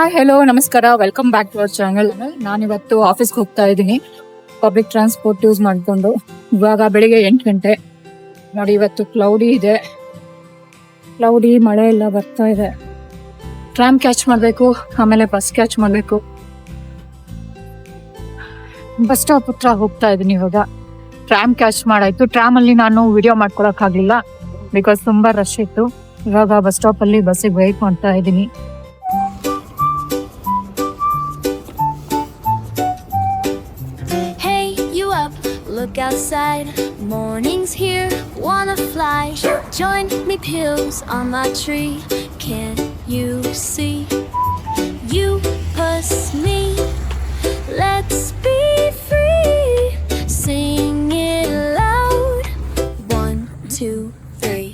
Hi hello ನಮಸ್ಕಾರ. Welcome back to our channel ನಾನಿವತ್ತು ಆಫೀಸ್ಗೆ ಹೋಗ್ತಾ ಇದ್ದೀನಿ. ಪಬ್ಲಿಕ್ ಟ್ರಾನ್ಸ್ಪೋರ್ಟ್ ಯೂಸ್ ಮಾಡಿಕೊಂಡು. ಇವಾಗ ಬೆಳಿಗ್ಗೆ ಎಂಟು ಗಂಟೆ. ನೋಡಿ, ಇವತ್ತು ಕ್ಲೌಡಿ ಇದೆ. ಕ್ಲೌಡಿ ಮಳೆ ಎಲ್ಲ ಬರ್ತಾ ಇದೆ. ಟ್ರಾಮ್ ಕ್ಯಾಚ್ ಮಾಡಬೇಕು, ಆಮೇಲೆ ಬಸ್ ಕ್ಯಾಚ್ ಮಾಡಬೇಕು. ಬಸ್ ಸ್ಟಾಪ್ ಹತ್ರ ಹೋಗ್ತಾ ಇದ್ದೀನಿ ಇವಾಗ. Tram catch ಮಾಡಾಯ್ತು. ಟ್ರಾಮ್ ಅಲ್ಲಿ ನಾನು ವಿಡಿಯೋ ಮಾಡ್ಕೊಳಕ್ಕಾಗಲಿಲ್ಲ. ಬಿಕಾಸ್ ತುಂಬಾ ರಶ್ ಇತ್ತು. ಇವಾಗ ಬಸ್ ಸ್ಟಾಪ್ ಅಲ್ಲಿ ಬಸ್ಸಿಗೆ ವೆಯ್ಟ್ ಮಾಡ್ತಾ ಇದ್ದೀನಿ. Look outside. Morning's here. Wanna fly? Join me, pills on my tree. Can't you see? You plus me. Let's be free. Sing it loud. One, two, three.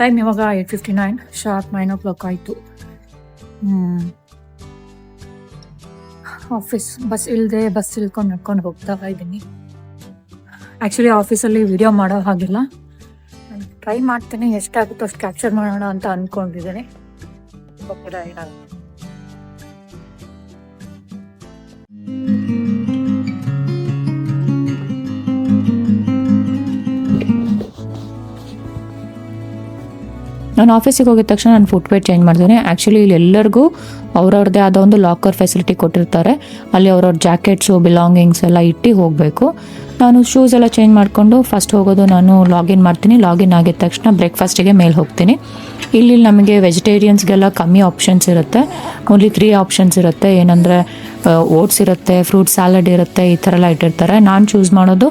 Time ಇವಾಗ eight fifty nine sharp nine o'clock ಆಯಿತು Office bus ಇಲ್ಲದೆ bus ಇಳ್ಕೊಂಡು ನಡ್ಕೊಂಡು ಹೋಗ್ತಾ ಇದ್ದೀನಿ. Actually ಆಫೀಸಲ್ಲಿ video ಮಾಡೋ ಹಾಗಿಲ್ಲ. ಟ್ರೈ ಮಾಡ್ತೀನಿ, ಎಷ್ಟಾಗುತ್ತೋ ಅಷ್ಟು ಕ್ಯಾಪ್ಚರ್ ಮಾಡೋಣ ಅಂತ ಅಂದ್ಕೊಂಡಿದ್ದೀನಿ ಏನಾಗುತ್ತೆ? ನಾನು ಆಫೀಸಿಗೆ ಹೋಗಿದ ತಕ್ಷಣ ನಾನು ಫುಟ್ವೇರ್ ಚೇಂಜ್ ಮಾಡ್ತೀನಿ ಆ್ಯಕ್ಚುಲಿ ಇಲ್ಲಿ ಎಲ್ಲರಿಗೂ ಅವ್ರವ್ರದ್ದೇ ಆದ ಒಂದು ಲಾಕರ್ ಫೆಸಿಲಿಟಿ ಕೊಟ್ಟಿರ್ತಾರೆ. ಅಲ್ಲಿ ಅವ್ರವ್ರ ಜಾಕೆಟ್ಸು ಬಿಲಾಂಗಿಂಗ್ಸ್ ಎಲ್ಲ ಇಟ್ಟು ಹೋಗಬೇಕು. ನಾನು ಶೂಸ್ ಎಲ್ಲ ಚೇಂಜ್ ಮಾಡಿಕೊಂಡು ಫಸ್ಟ್ ಹೋಗೋದು ನಾನು ಲಾಗಿನ್ ಮಾಡ್ತೀನಿ. ಲಾಗಿನ್ ಆಗಿದ ತಕ್ಷಣ ಬ್ರೇಕ್ಫಾಸ್ಟಿಗೆ ಮೇಲೆ ಹೋಗ್ತೀನಿ. ಇಲ್ಲಿ ನಮಗೆ ವೆಜಿಟೇರಿಯನ್ಸ್ಗೆಲ್ಲ ಕಮ್ಮಿ ಆಪ್ಷನ್ಸ್ ಇರುತ್ತೆ. ಓನ್ಲಿ ತ್ರೀ ಆಪ್ಷನ್ಸ್ ಇರುತ್ತೆ. ಏನಂದರೆ ಓಟ್ಸ್ ಇರುತ್ತೆ ಫ್ರೂಟ್ ಸ್ಯಾಲಡ್ ಇರುತ್ತೆ, ಈ ಥರ ಎಲ್ಲ ಇಟ್ಟಿರ್ತಾರೆ. ನಾನು ಚೂಸ್ ಮಾಡೋದು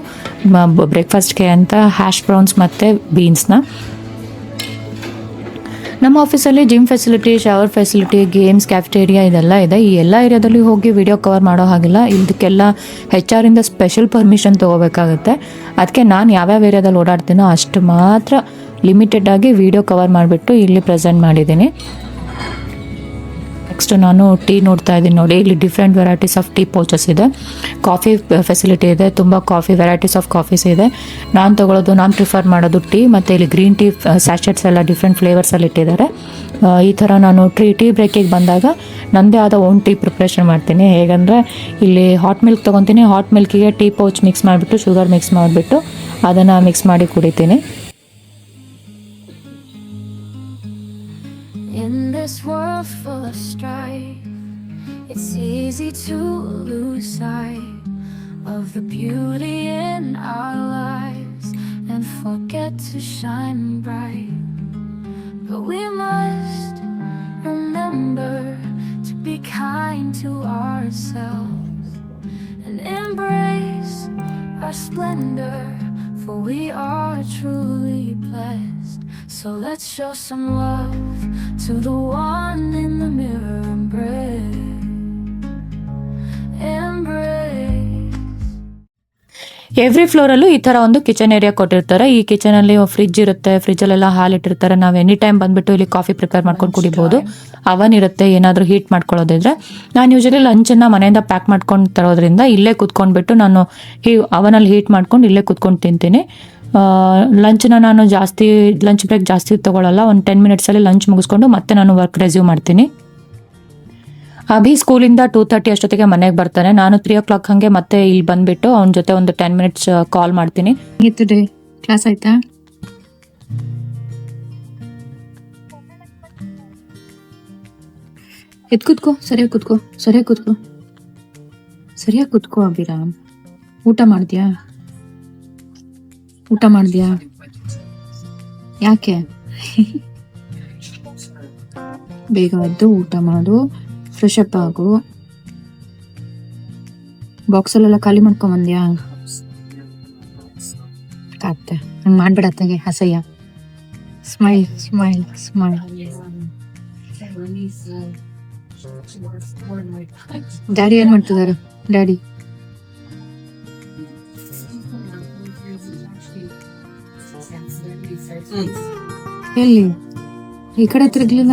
ಬ್ರೇಕ್ಫಾಸ್ಟ್ಗೆ ಅಂತ ಹ್ಯಾಶ್ ಬ್ರೌನ್ಸ್ ಮತ್ತು ಬೀನ್ಸ್ನ ನಮ್ಮ ಆಫೀಸಲ್ಲಿ gym facility shower facility games cafeteria ಇದೆಲ್ಲ ಇದೆ. ಈ ಎಲ್ಲ ಏರಿಯಾದಲ್ಲಿ ಹೋಗಿ ವಿಡಿಯೋ ಕವರ್ ಮಾಡೋ ಹಾಗಿಲ್ಲ. ಇದಕ್ಕೆಲ್ಲ ಹೆಚ್ ಇಂದ ಸ್ಪೆಷಲ್ ಪರ್ಮಿಷನ್ ತೊಗೋಬೇಕಾಗುತ್ತೆ. ಅದಕ್ಕೆ ನಾನು ಯಾವ್ಯಾವ ಏರಿಯಾದಲ್ಲಿ ಓಡಾಡ್ತೀನೋ ಅಷ್ಟು ಮಾತ್ರ ಲಿಮಿಟೆಡ್ ಆಗಿ ವಿಡಿಯೋ ಕವರ್ ಮಾಡಿಬಿಟ್ಟು ಇಲ್ಲಿ ಪ್ರೆಸೆಂಟ್ ಮಾಡಿದ್ದೀನಿ. ನೆಕ್ಸ್ಟ್ ನಾನು ಟೀ ನೋಡ್ತಾ ಇದ್ದೀನಿ ನೋಡಿ. ಇಲ್ಲಿ different varieties of tea pouches ಇದೆ. ಕಾಫಿ ಫೆಸಿಲಿಟಿ ಇದೆ. ತುಂಬ ಕಾಫಿ ವೆರೈಟೀಸ್ ಆಫ್ ಕಾಫೀಸ್ ಇದೆ. ನಾನು ತಗೊಳ್ಳೋದು ನಾನು ಪ್ರಿಫರ್ ಮಾಡೋದು ಟೀ ಮತ್ತು ಇಲ್ಲಿ ಗ್ರೀನ್ ಟೀ ಸ್ಯಾಚೆಟ್ಸ್ ಎಲ್ಲ ಡಿಫ್ರೆಂಟ್ ಫ್ಲೇವರ್ಸಲ್ಲಿ ಇಟ್ಟಿದ್ದಾರೆ. ಈ ಥರ ನಾನು ಟ್ರೀ ಟೀ ಬ್ರೇಕಿಗೆ ಬಂದಾಗ ನನ್ನದೇ ಆದ ಓನ್ ಟೀ ಪ್ರಿಪ್ರೇಷನ್ ಮಾಡ್ತೀನಿ. ಹೇಗಂದರೆ ಇಲ್ಲಿ ಹಾಟ್ ಮಿಲ್ಕ್ ತೊಗೊತೀನಿ. ಹಾಟ್ ಮಿಲ್ಕಿಗೆ ಟೀ ಪೌಚ್ ಮಿಕ್ಸ್ ಮಾಡಿಬಿಟ್ಟು ಶುಗರ್ ಮಿಕ್ಸ್ ಮಾಡಿಬಿಟ್ಟು ಅದನ್ನು ಮಿಕ್ಸ್ ಮಾಡಿ ಕುಡಿತೀನಿ. In this world full of strife, it's easy to lose sight of the beauty in our lives and forget to shine bright. But we must remember to be kind to ourselves and embrace our splendor, for we are truly blessed. So let's show some love to the one in the mirror. Embrace, embrace. Every ಫ್ಲೋರಲ್ಲೂ ಈ ಥರ ಒಂದು kitchen area ಕೊಟ್ಟಿರ್ತಾರೆ. ಈ ಕಿಚನಲ್ಲಿ fridge ಇರುತ್ತೆ ಫ್ರಿಜ್ಜಲ್ಲೆಲ್ಲ ಹಾಲು ಇಟ್ಟಿರ್ತಾರೆ. ನಾವು any time ಬಂದ್ಬಿಟ್ಟು ಇಲ್ಲಿ ಕಾಫಿ ಪ್ರಿಪೇರ್ ಮಾಡ್ಕೊಂಡು ಕುಡಿಬೋದು. ಅವನ್ ಇರುತ್ತೆ ಏನಾದರೂ ಹೀಟ್ ಮಾಡ್ಕೊಳ್ಳೋದಿದ್ರೆ. ನಾನು ಯೂಶಲಿ ಲಂಚನ್ನು ಮನೆಯಿಂದ ಪ್ಯಾಕ್ ಮಾಡ್ಕೊಂಡು ತರೋದ್ರಿಂದ ಇಲ್ಲೇ ಕುತ್ಕೊಂಡ್ಬಿಟ್ಟು ನಾನು ಹೀ ಅವನಲ್ಲಿ ಹೀಟ್ ಮಾಡ್ಕೊಂಡು ಇಲ್ಲೇ ಕುತ್ಕೊಂಡು ತಿಂತೀನಿ. ಲಂಚ್ನ ನಾನು ಜಾಸ್ತಿ, ಲಂಚ್ ಬ್ರೇಕ್ ಜಾಸ್ತಿ ತೊಗೊಳಲ್ಲ. ಒಂದು ಟೆನ್ ಮಿನಿಟ್ಸಲ್ಲಿ ಲಂಚ್ ಮುಗಿಸ್ಕೊಂಡು ಮತ್ತೆ ನಾನು ವರ್ಕ್ ರೆಸ್ಯೂಮ್ ಮಾಡ್ತೀನಿ. ಅಭಿ ಸ್ಕೂಲಿಂದ ಟೂ ತರ್ಟಿ ಅಷ್ಟೊತ್ತಿಗೆ ಮನೆಗೆ ಬರ್ತಾನೆ. ನಾನು ತ್ರೀ ಓ ಕ್ಲಾಕ್ ಹಂಗೆ ಮತ್ತೆ ಇಲ್ಲಿ ಬಂದ್ಬಿಟ್ಟು ಅವನ ಜೊತೆ ಒಂದು ಟೆನ್ ಮಿನಿಟ್ಸ್ ಕಾಲ್ ಮಾಡ್ತೀನಿ. ಕ್ಲಾಸ್ ಆಯ್ತಾ? ಎದ್ ಕೂತ್ಕೋ, ಸರಿಯಾಗಿ ಕೂತ್ಕೋ ಸರಿಯಾಗಿ ಕೂತ್ಕೋ. ಸರಿಯಾಗಿ ಕೂತ್ಕೋ ಅಭಿರಾಮ್. ಊಟ ಮಾಡಿದ್ಯಾ ಊಟ ಮಾಡಿದ್ಯಾ? ಯಾಕೆ? ಬೇಗ ಎದ್ದು ಊಟ ಮಾಡು ಫ್ರೆಶ್ ಅಪ್ ಆಗು. ಬಾಕ್ಸಲ್ಲೆಲ್ಲ ಖಾಲಿ ಮಾಡ್ಕೊಂಬಂದ್ಯಾ ಕಾಕ್ತೆ ಹಂಗೆ ಮಾಡ್ಬೇಡ ಅತ್ತಗೆ, ಹಸಯ್ಯ. ಸ್ಮೈಲ್ ಸ್ಮೈಲ್ ಸ್ಮೈಲ್ ಡ್ಯಾಡಿ ಏನ್ ಮಾಡ್ತಿದಾರೆ? ಡ್ಯಾಡಿ ಎಲ್ಲಿ? ಈ ಕಡೆ ತಿರುಗ್ಲಿಲ್ಲ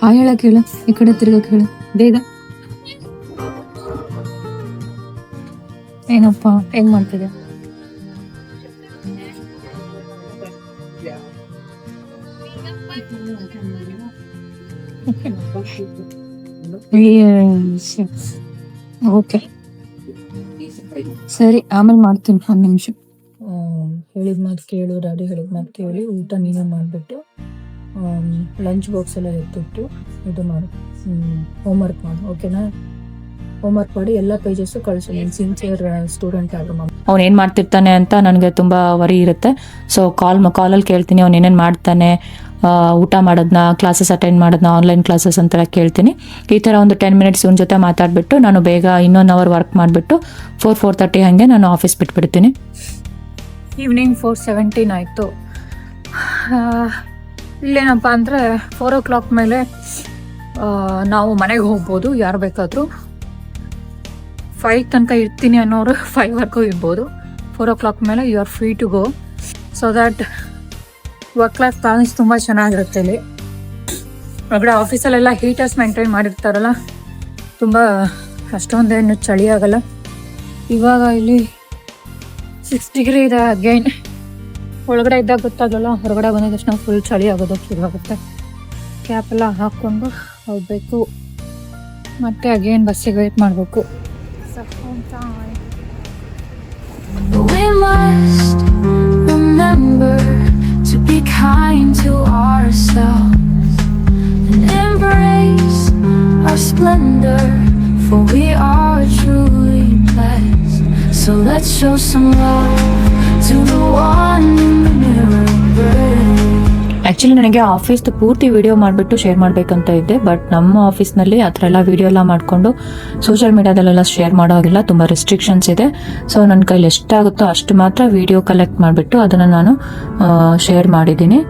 ಹಾ ಹೇಳಕ್ ಹೇಳು ಈ ಕಡೆ ತಿರ್ಗಕ್ ಹೇಳು ಬೇಗ. ಏನಪ್ಪ ಹೆಂಗ್ ಮಾಡ್ತಿದ್ಯ? ಓಕೆ. ಸರಿ, ಆಮೇಲೆ ಮಾಡ್ತೀನಿ, ಒಂದು ನಿಮಿಷ. ಹೇಳಿದ ಮಾತು ಕೇಳು, ಡ್ಯಾಡಿ ಹೇಳಿದ ಮಾತು ಕೇಳಿ ಊಟ ನೀನು ಮಾಡಿಬಿಟ್ಟು ಲಂಚ್ ಬಾಕ್ಸ್ ಎಲ್ಲ ಎತ್ತಿಟ್ಟು ಇದು ಮಾಡು. ಹೋಮ್ವರ್ಕ್ ಮಾಡು ಓಕೆನಾ ಹೋಮ್ವರ್ಕ್ ಮಾಡಿ ಎಲ್ಲ ಪೇಜಸ್ ಕಳಿಸು, ನೀನು ಸಿನ್ಸಿಯರ್ ಸ್ಟೂಡೆಂಟ್ ಆಗು ಅವ್ನು ಏನು ಮಾಡ್ತಿರ್ತಾನೆ ಅಂತ ನನಗೆ ತುಂಬ ವರಿ ಇರುತ್ತೆ. ಸೊ ಕಾಲ್ ಕಾಲಲ್ಲಿ ಕೇಳ್ತೀನಿ, ಅವ್ನು ಏನೇನು ಮಾಡ್ತಾನೆ ಊಟ ಮಾಡೋದನ್ನ ಕ್ಲಾಸಸ್ ಅಟೆಂಡ್ ಮಾಡೋದನ್ನ ಆನ್ಲೈನ್ ಕ್ಲಾಸಸ್ ಅಂತೆಲ್ಲ ಕೇಳ್ತೀನಿ. ಈ ಥರ ಒಂದು ಟೆನ್ ಮಿನಿಟ್ಸ್ ಇವ್ನ ಜೊತೆ ಮಾತಾಡಿಬಿಟ್ಟು ನಾನು ಬೇಗ ಇನ್ನೊಂದು ಅವರ್ ವರ್ಕ್ ಮಾಡಿಬಿಟ್ಟು ಫೋರ್ ಫೋರ್ ತರ್ಟಿ ಹಾಗೆ ನಾನು ಆಫೀಸ್ ಬಿಟ್ಬಿಡ್ತೀನಿ. ಈವ್ನಿಂಗ್ ಫೋರ್ ಸೆವೆಂಟೀನ್ ಆಯಿತು. ಇಲ್ಲೇನಪ್ಪ ಅಂದರೆ ಫೋರ್ ಓ ಕ್ಲಾಕ್ ಮೇಲೆ ನಾವು ಮನೆಗೆ ಹೋಗ್ಬೋದು, ಯಾರು ಬೇಕಾದರೂ. ಫೈವ್ ತನಕ ಇರ್ತೀನಿ ಅನ್ನೋರು ಫೈವ್ವರೆಗೂ ಇರ್ಬೋದು. ಫೋರ್ ಓ ಕ್ಲಾಕ್ ಮೇಲೆ you are free to go so that work life balance ತುಂಬ ಚೆನ್ನಾಗಿರುತ್ತೆ ಇಲ್ಲಿ. ಒಳಗಡೆ ಆಫೀಸಲ್ಲೆಲ್ಲ ಹೀಟರ್ಸ್ ಮೇಂಟೈನ್ ಮಾಡಿರ್ತಾರಲ್ಲ, ತುಂಬ ಅಷ್ಟೊಂದೇನು ಚಳಿ ಆಗಲ್ಲ. ಇವಾಗ ಇಲ್ಲಿ ಸಿಕ್ಸ್ ಡಿಗ್ರಿ ಇದೆ ಅಗೈನ್ ಒಳಗಡೆ ಇದ್ದಾಗ ಗೊತ್ತಾಗಲ್ಲ ಹೊರಗಡೆ ಬಂದ ತಕ್ಷಣ ಫುಲ್ ಚಳಿ ಆಗೋದಕ್ಕೆ ಶುರು ಆಗುತ್ತೆ. ಕ್ಯಾಪ್ ಎಲ್ಲ ಹಾಕ್ಕೊಂಡು ಹೋಗ್ಬೇಕು. ಮತ್ತೆ ಅಗೇನ್ ಬಸ್ಸಿಗೆ ವೇಟ್ ಮಾಡಬೇಕು. Our splendor, for we are truly blessed. So let's show some love to the one in the mirror. Actually ನನಗೆ ಆಫೀಸ್ದು ಪೂರ್ತಿ ವಿಡಿಯೋ ಮಾಡಿಬಿಟ್ಟು ಶೇರ್ ಮಾಡಬೇಕಂತ ಇದ್ದೆ ಬಟ್ ನಮ್ಮ ಆಫೀಸ್ನಲ್ಲಿ ಆ ಥರ ಎಲ್ಲ ವಿಡಿಯೋ ಎಲ್ಲ ಮಾಡಿಕೊಂಡು ಸೋಷಿಯಲ್ ಮೀಡಿಯಾದಲ್ಲೆಲ್ಲ ಶೇರ್ ಮಾಡೋ ಹಾಗಿಲ್ಲ, ತುಂಬ ರೆಸ್ಟ್ರಿಕ್ಷನ್ಸ್ ಇದೆ. ಸೊ ನನ್ನ ಕೈಲಿ ಎಷ್ಟಾಗುತ್ತೋ ಅಷ್ಟು ಮಾತ್ರ ವಿಡಿಯೋ ಕಲೆಕ್ಟ್ ಮಾಡಿಬಿಟ್ಟು ಅದನ್ನು ನಾನು ಶೇರ್ ಮಾಡಿದ್ದೀನಿ.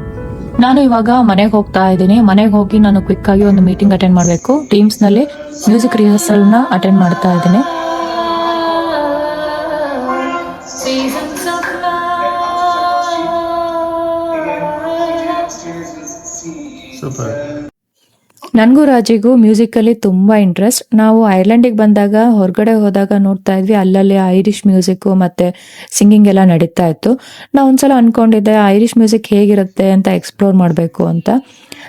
ನಾನು ಇವಾಗ ಮನೆಗೆ ಹೋಗ್ತಾ ಇದ್ದೀನಿ. ಮನೆಗೆ ಹೋಗಿ ನಾನು ಕ್ವಿಕ್ಕಾಗಿ ಒಂದು ಮೀಟಿಂಗ್ ಅಟೆಂಡ್ ಮಾಡಬೇಕು. ಟೀಮ್ಸ್ನಲ್ಲಿ ಮ್ಯೂಸಿಕ್ ರಿಹರ್ಸಲ್ನ ಅಟೆಂಡ್ ಮಾಡ್ತಾ ಇದ್ದೀನಿ. ಸೂಪರ್. ನನಗೂ ರಾಜಿಗೂ ಮ್ಯೂಸಿಕಲ್ಲಿ ತುಂಬ ಇಂಟ್ರೆಸ್ಟ್ ನಾವು ಐರ್ಲೆಂಡಿಗೆ ಬಂದಾಗ, ಹೊರಗಡೆ ಹೋದಾಗ ನೋಡ್ತಾ ಇದ್ವಿ, ಅಲ್ಲಲ್ಲಿ ಐರಿಷ್ ಮ್ಯೂಸಿಕ್ಕು ಮತ್ತೆ ಸಿಂಗಿಂಗ್ ಎಲ್ಲ ನಡೀತಾ ಇತ್ತು. ನಾವು ಒಂದ್ಸಲ ಅನ್ಕೊಂಡಿದ್ದೆ ಐರಿಷ್ ಮ್ಯೂಸಿಕ್ ಹೇಗಿರುತ್ತೆ ಅಂತ ಎಕ್ಸ್ಪ್ಲೋರ್ ಮಾಡಬೇಕು ಅಂತ.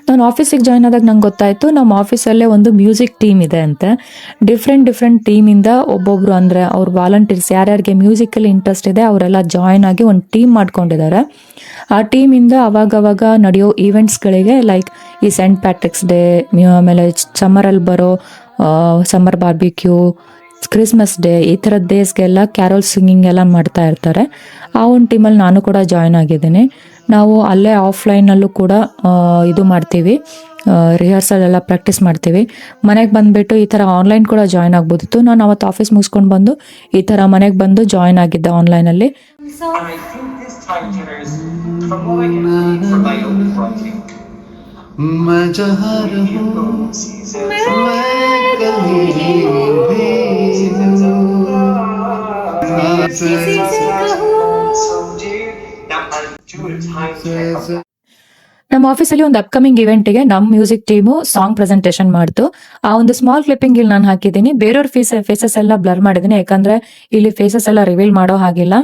ನಾನು ಆಫೀಸಿಗೆ ಜಾಯ್ನ್ ಆದಾಗ ನಂಗೆ ಗೊತ್ತಾಯಿತು ನಮ್ಮ ಆಫೀಸಲ್ಲೇ ಒಂದು ಮ್ಯೂಸಿಕ್ ಟೀಮ್ ಇದೆ ಅಂತ. ಡಿಫ್ರೆಂಟ್ ಡಿಫ್ರೆಂಟ್ ಟೀಮಿಂದ ಒಬ್ಬೊಬ್ರು ಅಂದರೆ ಅವ್ರ ವಾಲಂಟಿಯರ್ಸ್ ಯಾರ್ಯಾರಿಗೆ ಮ್ಯೂಸಿಕಲ್ಲಿ ಇಂಟ್ರೆಸ್ಟ್ ಇದೆ, ಅವರೆಲ್ಲ ಜಾಯ್ನ್ ಆಗಿ ಒಂದು ಟೀಮ್ ಮಾಡ್ಕೊಂಡಿದ್ದಾರೆ ಆ ಟೀಮಿಂದ ಅವಾಗವಾಗ ನಡೆಯೋ ಈವೆಂಟ್ಸ್ಗಳಿಗೆ ಲೈಕ್ ಈ ಸೆಂಟ್ ಪ್ಯಾಟ್ರಿಕ್ಸ್ ಡೇ ಆಮೇಲೆ ಸಮ್ಮರಲ್ಲಿ ಬರೋ ಸಮ್ಮರ್ ಬಾರ್ಬಿಕ್ಯೂ ಕ್ರಿಸ್ಮಸ್ ಡೇ ಈ ಥರದ ಡೇಸ್ಗೆಲ್ಲ ಕ್ಯಾರೋಲ್ ಸಿಂಗಿಂಗ್ ಎಲ್ಲ ಮಾಡ್ತಾ ಇರ್ತಾರೆ. ಆ ಒಂದು ಟೀಮಲ್ಲಿ ನಾನು ಕೂಡ ಜಾಯ್ನ್ ಆಗಿದ್ದೀನಿ. ನಾವು ಅಲ್ಲೇ ಆಫ್ಲೈನಲ್ಲೂ ಕೂಡ ಇದು ಮಾಡ್ತೀವಿ. ರಿಹರ್ಸಲ್ ಎಲ್ಲ ಪ್ರಾಕ್ಟೀಸ್ ಮಾಡ್ತೀವಿ. ಮನೆಗೆ ಬಂದುಬಿಟ್ಟು ಈ ಥರ ಆನ್ಲೈನ್ ಕೂಡ ಜಾಯ್ನ್ ಆಗ್ಬೋದಿತ್ತು. ನಾನು ಅವತ್ತು ಆಫೀಸ್ ಮುಗಿಸ್ಕೊಂಡು ಬಂದು ಈ ಥರ ಮನೆಗೆ ಬಂದು ಜಾಯ್ನ್ ಆಗಿದ್ದೆ ಆನ್ಲೈನಲ್ಲಿ this ನಮ್ಮ ಆಫೀಸಲ್ಲಿ ಒಂದು ಅಪ್ಕಮಿಂಗ್ ಇವೆಂಟಿಗೆ ನಮ್ಮ ಮ್ಯೂಸಿಕ್ ಟೀಮು ಸಾಂಗ್ ಪ್ರೆಸೆಂಟೇಷನ್ ಮಾಡ್ತು. ಆ ಒಂದು ಸ್ಮಾಲ್ ಕ್ಲಿಪ್ಪಿಂಗ್ ಇಲ್ಲಿ ನಾನು ಹಾಕಿದ್ದೀನಿ. ಬೇರೆಯವ್ರ ಫೇಸ್ ಫೇಸಸ್ ಎಲ್ಲ ಬ್ಲರ್ ಮಾಡಿದ್ದೀನಿ. ಯಾಕಂದ್ರೆ ಇಲ್ಲಿ ಫೇಸಸ್ ಎಲ್ಲ ರಿವೀಲ್ ಮಾಡೋ ಹಾಗಿಲ್ಲ.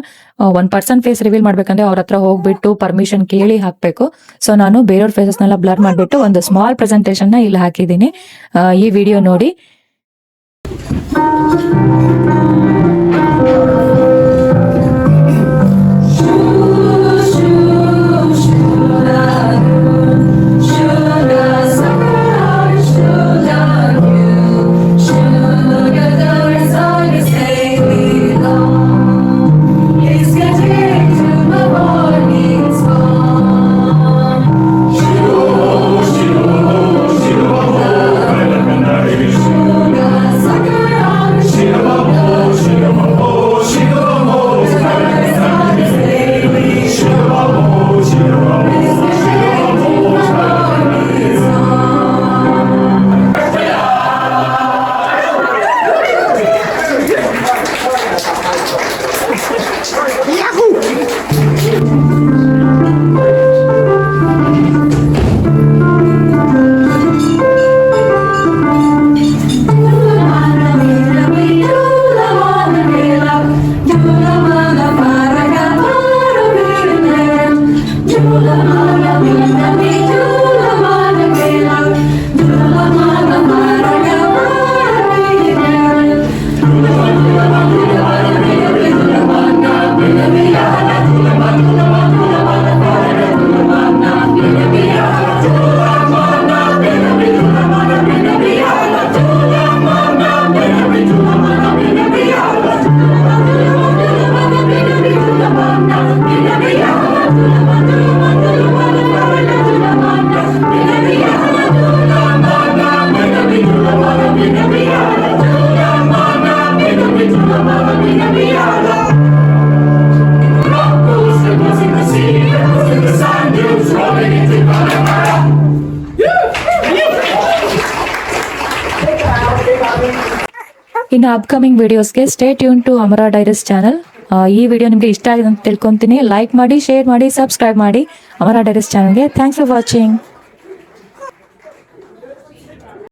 ಒನ್ ಪರ್ಸನ್ ಫೇಸ್ ರಿವೀಲ್ ಮಾಡ್ಬೇಕಂದ್ರೆ ಅವ್ರ ಹತ್ರ ಹೋಗ್ಬಿಟ್ಟು ಪರ್ಮಿಷನ್ ಕೇಳಿ ಹಾಕ್ಬೇಕು. ಸೊ ನಾನು ಬೇರೆಯವ್ರ ಫೇಸಸ್ನೆಲ್ಲ ಬ್ಲರ್ ಮಾಡಿಬಿಟ್ಟು ಒಂದು ಸ್ಮಾಲ್ ಪ್ರೆಸೆಂಟೇಷನ್ನ ಇಲ್ಲಿ ಹಾಕಿದ್ದೀನಿ. ಈ ವಿಡಿಯೋ ನೋಡಿ. ಇನ್ನು upcoming ವಿಡಿಯೋಸ್ಗೆ stay tune to Amara Diaries channel ಈ ವಿಡಿಯೋ ನಿಮಗೆ ಇಷ್ಟ ಆಗಿದೆ ಅಂತ ತಿಳ್ಕೊತೀನಿ. ಲೈಕ್ ಮಾಡಿ ಶೇರ್ ಮಾಡಿ ಸಬ್ಸ್ಕ್ರೈಬ್ ಮಾಡಿ ಅಮರಾ ಡೈರೀಸ್ ಚಾನಲ್ಗೆ ಥ್ಯಾಂಕ್ಸ್ ಫಾರ್ ವಾಚಿಂಗ್